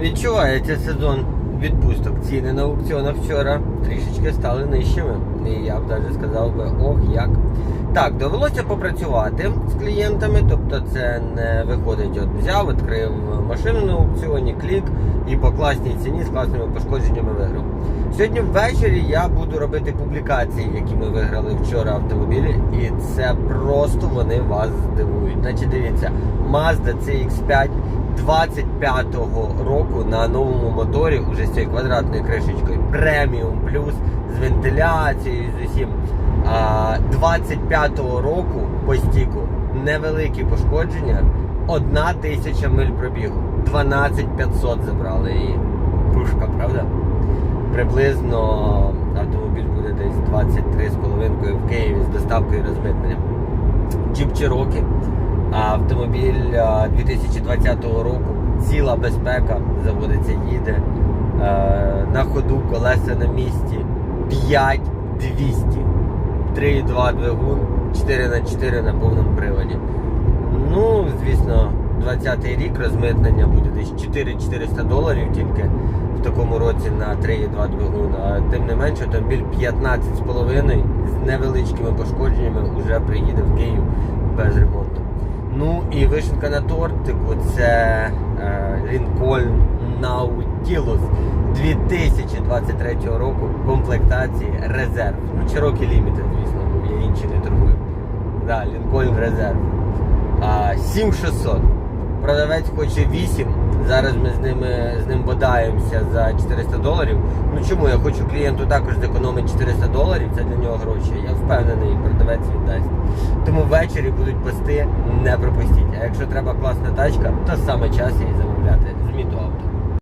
Відчувається сезон відпусток. Ціни на аукціонах вчора трішечки стали нижчими. І я б навіть сказав би, ох як. Так, довелося попрацювати з клієнтами, тобто це не виходить, от взяв, відкрив машину на аукціоні, клік і по класній ціні з класними пошкодженнями виграв. Сьогодні ввечері я буду робити публікації, які ми виграли вчора автомобілі, і це просто вони вас здивують. Значить, дивіться, Mazda CX5 25-го року на новому моторі, уже з цією квадратною кришечкою, преміум плюс з вентиляцією, з усім. 25-го року по стіку невеликі пошкодження, одна тисяча миль пробігу, 12500 забрали її. Пушка, правда? Приблизно автомобіль буде десь 23,5 в Києві з доставкою і розмитненням. Cherokee, а автомобіль 2020 року, ціла безпека, заводиться, їде. Е, На ходу колеса на місці 5200. 3,2 двигун, 4 на 4 на повному приводі. Ну, звісно, 20-й рік розмитнення буде десь 4-400 доларів тільки в такому році на 3,2 двигун. А тим не менше, автомобіль 15,5 з невеличкими пошкодженнями вже приїде в Київ без ремонту. Ну і вишенка на тортику це Лінкольн Наутілус 2023 року комплектації резерв. Ну, Cherokee Limited, звісно, був, я інші не торгую. Да, Лінкольн резерв. А, 7600. Продавець хоче 8. Зараз ми з ними з ним бодаємося за 400 доларів. Ну чому? Я хочу клієнту також зекономити 400 доларів, це для нього гроші. Я впевнений, продавець віддасть. Тому ввечері будуть пости, не пропустіть. А якщо треба класна тачка, то саме час її замовляти. Зміту